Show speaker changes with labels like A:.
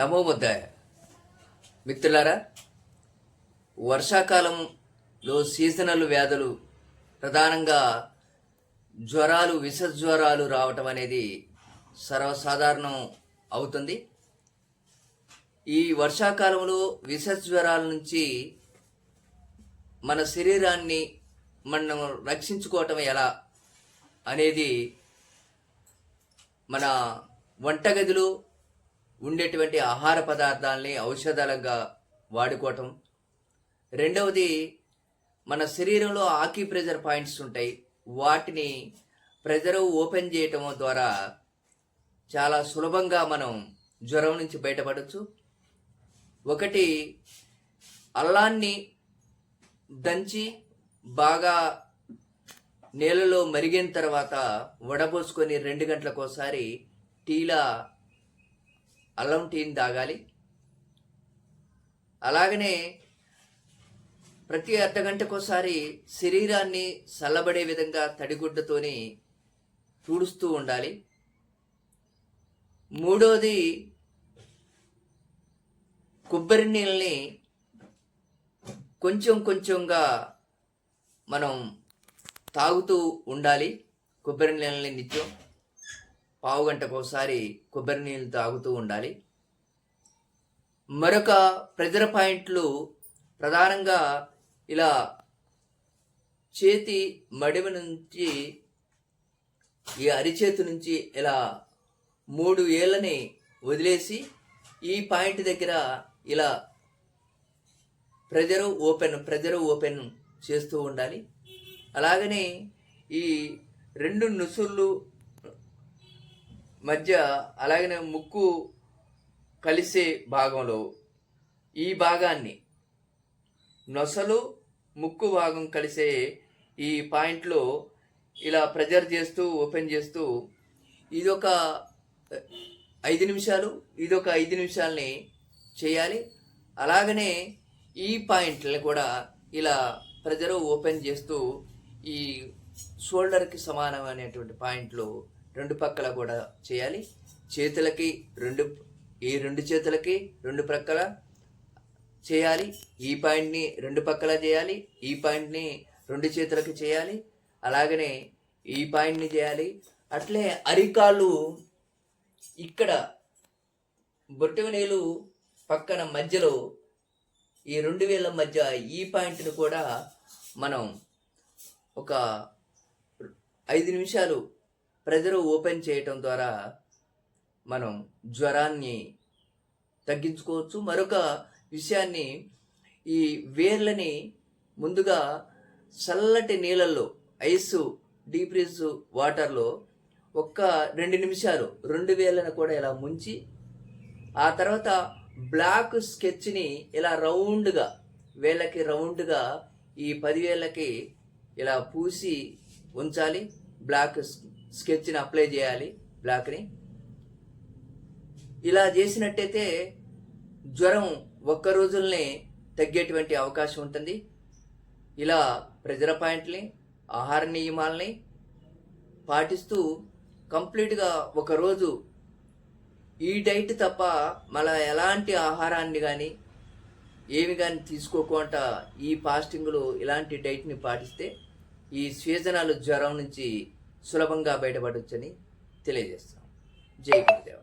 A: నమోబుద్ధాయ మిత్రులారా వర్షాకాలంలో సీజనల్ వ్యాధులు ప్రధానంగా జ్వరాలు విష జ్వరాలు రావటం అనేది సర్వసాధారణం అవుతుంది. ఈ వర్షాకాలంలో విష జ్వరాల నుంచి మన శరీరాన్ని మనం రక్షించుకోవటం ఎలా అనేది మన వంటగదిలో ఉండేటువంటి ఆహార పదార్థాలని ఔషధాలుగా వాడుకోవటం. రెండవది మన శరీరంలో ఆకీ ప్రెజర్ పాయింట్స్ ఉంటాయి. వాటిని ప్రెజర్ ఓపెన్ చేయటం ద్వారా చాలా సులభంగా మనం జ్వరం నుంచి బయటపడవచ్చు ఒకటి అల్లాన్ని దంచి బాగా నీళ్ళలో మరిగిన తర్వాత వడపోసుకొని రెండు గంటలకోసారి టీలా అల్లం టీని తాగాలి. అలాగనే ప్రతి అర్ధగంటకోసారి శరీరాన్ని చల్లబడే విధంగా తడిగుడ్డతోని తుడుస్తూ ఉండాలి. మూడోది కొబ్బరి నీళ్ళని కొంచెం కొంచెంగా మనం తాగుతూ ఉండాలి. కొబ్బరి నీళ్ళని నిత్యం. పావు గంటకోసారి కొబ్బరి నీళ్ళు తాగుతూ ఉండాలి. మరొక ప్రెజర్ పాయింట్లు ప్రధానంగా ఇలా చేతి మడిమ నుంచి ఈ అరిచేతి నుంచి ఇలా మూడు ఏళ్ళని వదిలేసి ఈ పాయింట్ దగ్గర ఇలా ప్రెజరు ఓపెన్ ప్రెజర్ ఓపెన్ చేస్తూ ఉండాలి. అలాగనే ఈ రెండు నుసుళ్ళు మధ్య అలాగనే ముక్కు కలిసే భాగంలో ఈ భాగాన్ని నొసలు ముక్కు భాగం కలిసే ఈ పాయింట్లో ఇలా ప్రెజర్ చేస్తూ ఓపెన్ చేస్తూ ఇది ఒక ఐదు నిమిషాలు ఇది ఒక ఐదు నిమిషాలని చేయాలి. అలాగనే ఈ పాయింట్లని కూడా ఇలా ప్రెజర్ ఓపెన్ చేస్తూ ఈ షోల్డర్కి సమానమైనటువంటి పాయింట్లు రెండు పక్కల కూడా చేయాలి. చేతులకి రెండు ఈ రెండు చేతులకి రెండు ప్రక్కల చేయాలి. ఈ పాయింట్ని రెండు పక్కల చేయాలి. ఈ పాయింట్ని రెండు చేతులకి చేయాలి. అలాగనే ఈ పాయింట్ని చేయాలి. అట్లే అరికాళ్ళు ఇక్కడ బొట్టవనేలు పక్కన మధ్యలో ఈ రెండు వేల మధ్య ఈ పాయింట్ని కూడా మనం ఒక ఐదు నిమిషాలు ప్రెజర్ ఓపెన్ చేయటం ద్వారా మనం జ్వరాన్ని తగ్గించుకోవచ్చు. మరొక విషయాన్ని ఈ వేర్లని ముందుగా చల్లటి నీళ్ళల్లో ఐస్ డీప్ వాటర్లో ఒక్క రెండు నిమిషాలు రెండు వేలను కూడా ఇలా ముంచి ఆ తర్వాత బ్లాక్ స్కెచ్ని ఇలా రౌండ్గా వేళ్ళకి రౌండ్గా ఈ పదివేళ్ళకి ఇలా పూసి ఉంచాలి. బ్లాక్ స్కెచ్ని అప్లై చేయాలి బ్లాక్ని. ఇలా చేసినట్టయితే జ్వరం ఒక్క రోజుల్ని తగ్గేటువంటి అవకాశం ఉంటుంది. ఇలా ప్రెజర్ పాయింట్ని ఆహార నియమాలని పాటిస్తూ కంప్లీట్గా ఒక రోజు ఈ డైట్ తప్ప మళ్ళా ఎలాంటి ఆహారాన్ని కానీ ఏమి కానీ తీసుకోకుండా ఈ ఫాస్టింగ్లో ఇలాంటి డైట్ని పాటిస్తే ఈ సీజనల్ జ్వరం నుంచి సులభంగా బయటపడవచ్చని తెలియజేస్తాం జై గురుదేవ.